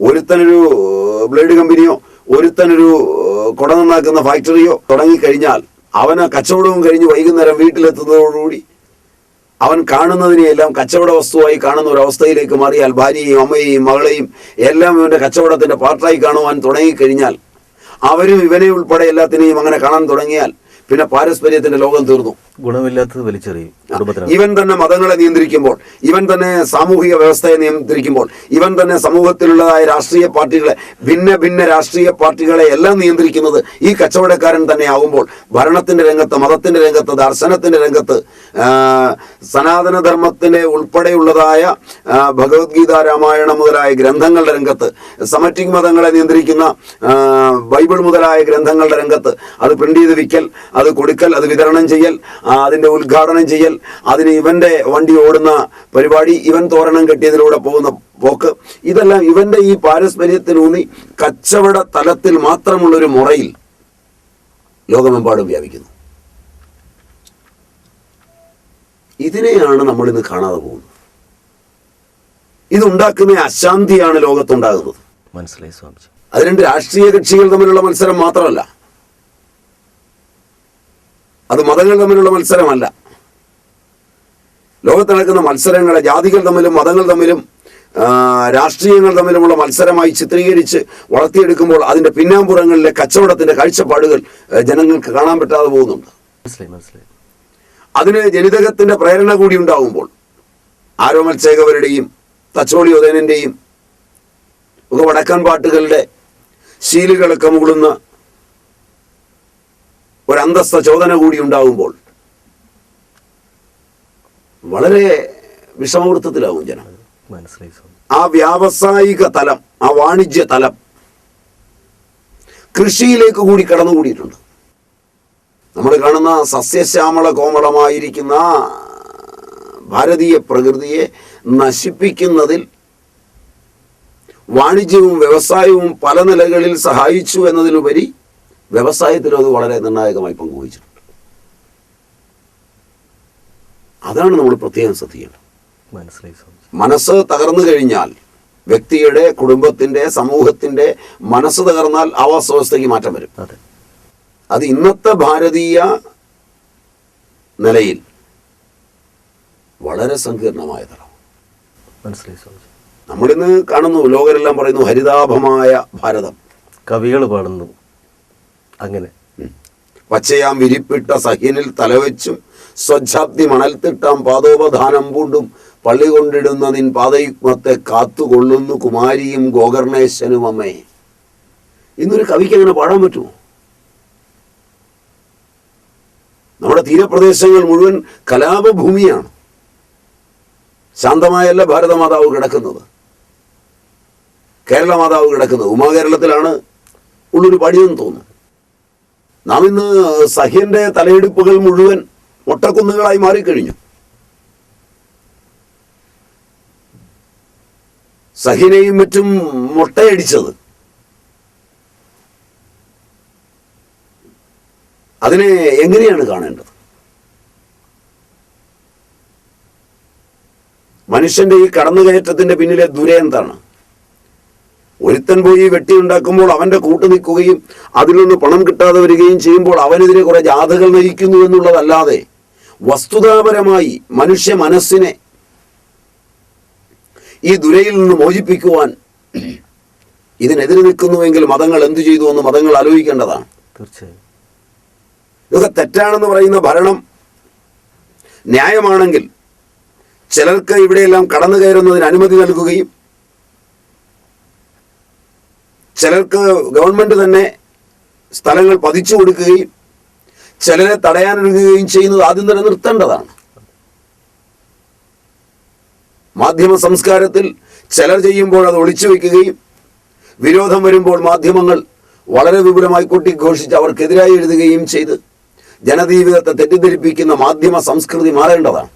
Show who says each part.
Speaker 1: ഒരുത്തനൊരു blade കമ്പനിയോ ഒരുത്തനൊരു കുട നന്നാക്കുന്ന ഫാക്ടറിയോ തുടങ്ങിക്കഴിഞ്ഞാൽ അവന് കച്ചവടവും കഴിഞ്ഞ് വൈകുന്നേരം വീട്ടിലെത്തുന്നതോടുകൂടി അവൻ കാണുന്നതിനെയെല്ലാം കച്ചവട വസ്തുവായി കാണുന്ന ഒരു അവസ്ഥയിലേക്ക് മാറിയാൽ ഭാര്യയും അമ്മയെയും മകളെയും എല്ലാം ഇവന്റെ കച്ചവടത്തിന്റെ പാർട്ടായി കാണുവാൻ തുടങ്ങിക്കഴിഞ്ഞാൽ അവരും ഇവനെ ഉൾപ്പെടെ എല്ലാത്തിനെയും അങ്ങനെ കാണാൻ തുടങ്ങിയാൽ പിന്നെ പാരസ്പര്യത്തിന്റെ ലോകം തീർന്നു.
Speaker 2: ഗുണമില്ലാത്തത് വലിച്ചെറിയും
Speaker 1: ഇവൻ തന്നെ മതങ്ങളെ നിയന്ത്രിക്കുമ്പോൾ ഇവൻ തന്നെ സാമൂഹിക വ്യവസ്ഥയെ നിയന്ത്രിക്കുമ്പോൾ ഇവൻ തന്നെ സമൂഹത്തിലുള്ളതായ രാഷ്ട്രീയ പാർട്ടികളെ ഭിന്ന ഭിന്ന രാഷ്ട്രീയ പാർട്ടികളെ എല്ലാം നിയന്ത്രിക്കുന്നത് ഈ കച്ചവടക്കാരൻ തന്നെ ആവുമ്പോൾ ഭരണത്തിന്റെ രംഗത്ത് മതത്തിന്റെ രംഗത്ത് ദർശനത്തിന്റെ രംഗത്ത് സനാതനധർമ്മത്തിന്റെ ഉൾപ്പെടെയുള്ളതായ ഭഗവത്ഗീത രാമായണം മുതലായ ഗ്രന്ഥങ്ങളുടെ രംഗത്ത് സമറ്റിക് മതങ്ങളെ നിയന്ത്രിക്കുന്ന ബൈബിൾ മുതലായ ഗ്രന്ഥങ്ങളുടെ രംഗത്ത് അത് പ്രിന്റ് ചെയ്ത് വിൽക്കൽ അത് കൊടുക്കൽ അത് വിതരണം ചെയ്യൽ ആ, അതിന്റെ ഉദ്ഘാടനം ചെയ്യൽ അതിന് ഇവന്റെ വണ്ടി ഓടുന്ന പരിപാടി ഇവൻ തോരണം കെട്ടിയതിലൂടെ പോകുന്ന പോക്ക് ഇതെല്ലാം ഇവന്റെ ഈ പാരസ്പര്യത്തിലൂന്നി കച്ചവട തലത്തിൽ മാത്രമുള്ളൊരു മുറയിൽ ലോകമെമ്പാടും വ്യാപിക്കുന്നു. ഇതിനെയാണ് നമ്മൾ ഇന്ന് കാണാതെ പോകുന്നത്. ഇതുണ്ടാക്കുന്ന അശാന്തിയാണ് ലോകത്തുണ്ടാകുന്നത്.
Speaker 2: മനസ്സിലായി സ്വാമിജി.
Speaker 1: അത് രണ്ട് രാഷ്ട്രീയ കക്ഷികൾ തമ്മിലുള്ള മത്സരം മാത്രമല്ല. അത് മതങ്ങൾ തമ്മിലുള്ള മത്സരമല്ല. ലോകത്ത് നടക്കുന്ന മത്സരങ്ങളെ ജാതികൾ തമ്മിലും മതങ്ങൾ തമ്മിലും രാഷ്ട്രീയങ്ങൾ തമ്മിലുമുള്ള മത്സരമായി ചിത്രീകരിച്ച് വളർത്തിയെടുക്കുമ്പോൾ അതിന്റെ പിന്നാമ്പുറങ്ങളിലെ കച്ചവടത്തിന്റെ കാഴ്ചപ്പാടുകൾ ജനങ്ങൾക്ക് കാണാൻ പറ്റാതെ പോകുന്നുണ്ട്. അതിന് ജനിതകത്തിന്റെ പ്രേരണ കൂടി ഉണ്ടാകുമ്പോൾ ആരോമൽ ചേകവരുടെയും തച്ചോളി ഉദയനന്റെയും ഒക്കെ വടക്കൻ പാട്ടുകളുടെ ശീലുകളൊക്കെ മുകളുന്ന ഒരു അന്തസ്ഥ ചോദന കൂടി ഉണ്ടാകുമ്പോൾ വളരെ വിഷമവൃത്തത്തിലാവും ജനം. ആ വ്യാവസായിക തലം ആ വാണിജ്യ തലം കൃഷിയിലേക്ക് കൂടി കടന്നുകൂടിയിട്ടുണ്ട്. നമ്മൾ കാണുന്ന സസ്യശ്യാമള കോമളമായിരിക്കുന്ന ഭാരതീയ പ്രകൃതിയെ നശിപ്പിക്കുന്നതിൽ വാണിജ്യവും വ്യവസായവും പല നിലകളിൽ സഹായിച്ചു എന്നതിലുപരി വ്യവസായത്തിലും അത് വളരെ നിർണായകമായി പങ്കുവഹിച്ചിട്ടുണ്ട്. അതാണ് നമ്മൾ പ്രത്യേകം ശ്രദ്ധിക്കേണ്ടത്. മനസ്സ് തകർന്നു കഴിഞ്ഞാൽ വ്യക്തിയുടെ കുടുംബത്തിന്റെ സമൂഹത്തിന്റെ മനസ്സ് തകർന്നാൽ ആവാസ വ്യവസ്ഥയ്ക്ക് മാറ്റം വരും.
Speaker 2: അതെ.
Speaker 1: ഇന്നത്തെ ഭാരതീയ നിലയിൽ വളരെ സങ്കീർണമായ തലം
Speaker 2: മനസ്സിലായി സ്വാമിജി
Speaker 1: നമ്മളിന്ന് കാണുന്നു ലോകരെല്ലാം പറയുന്നു ഹരിതാഭമായ ഭാരതം.
Speaker 2: കവികൾ പാടുന്നു. അങ്ങനെ.
Speaker 1: പച്ചയാം വിരിപ്പിട്ട സഹ്യനിൽ തലവെച്ചും സ്വച്ഛാബ്ദി മണൽത്തിട്ടാം പാദോപധാനം പൂണ്ടും പള്ളി കൊണ്ടിടുന്ന നിൻ പാദയുഗ്മത്തെ കാത്തുകൊള്ളുന്നു കുമാരിയും ഗോകർണേശനും അമ്മേ. ഇന്നൊരു കവിക്ക് അങ്ങനെ പാടാൻ പറ്റുമോ? നമ്മുടെ തീരപ്രദേശങ്ങൾ മുഴുവൻ കലാപഭൂമിയാണ്. ശാന്തമായല്ല ഭാരതമാതാവ് കിടക്കുന്നത്. കേരള മാതാവ് കിടക്കുന്നത്. ഉമാകേരളത്തിലാണ് ഉള്ളൊരു പടിയെന്ന് തോന്നുന്നു. നാം ഇന്ന് സഹ്യന്റെ തലയെടുപ്പുകൾ മുഴുവൻ മൊട്ടക്കുന്നുകളായി മാറിക്കഴിഞ്ഞു. സഹിനെയും മറ്റും മൊട്ടയടിച്ചത്. അതിനെ എങ്ങനെയാണ് കാണേണ്ടത്? മനുഷ്യന്റെ ഈ കടന്നുകയറ്റത്തിന്റെ പിന്നിലെ ദുരന്താണ് ഒരുത്തൻ പോയി വെട്ടി ഉണ്ടാക്കുമ്പോൾ അവന്റെ കൂട്ട് നിൽക്കുകയും അതിൽ നിന്ന് പണം കിട്ടാതെ വരികയും ചെയ്യുമ്പോൾ അവനെതിരെ കുറെ ജാഥകൾ നയിക്കുന്നു എന്നുള്ളതല്ലാതെ വസ്തുതാപരമായി മനുഷ്യ മനസ്സിനെ ഈ ദുരയിൽ നിന്ന് മോചിപ്പിക്കുവാൻ ഇതിനെതിരെ നിൽക്കുന്നുവെങ്കിൽ മതങ്ങൾ എന്തു ചെയ്തു എന്ന് മതങ്ങൾ ആലോചിക്കേണ്ടതാണ്.
Speaker 2: തീർച്ചയായും.
Speaker 1: ഇതൊക്കെ തെറ്റാണെന്ന് പറയുന്ന ഭരണം ന്യായമാണെങ്കിൽ ചിലർക്ക് ഇവിടെയെല്ലാം കടന്നു കയറുന്നതിന് അനുമതി നൽകുകയും ചിലർക്ക് ഗവൺമെന്റ് തന്നെ സ്ഥലങ്ങൾ പതിച്ചു കൊടുക്കുകയും ചിലരെ തടയാനൊരുങ്ങുകയും ചെയ്യുന്നത് ആദ്യം തന്നെ നിർത്തേണ്ടതാണ്. മാധ്യമ സംസ്കാരത്തിൽ ചിലർ ചെയ്യുമ്പോൾ അത് ഒളിച്ചു വെക്കുകയും വിരോധം വരുമ്പോൾ മാധ്യമങ്ങൾ വളരെ വിപുലമായി കൊട്ടിഘോഷിച്ച് അവർക്കെതിരായി എഴുതുകയും ചെയ്ത് ജനജീവിതത്തെ തെറ്റിദ്ധരിപ്പിക്കുന്ന മാധ്യമ സംസ്കൃതി മാറേണ്ടതാണ്.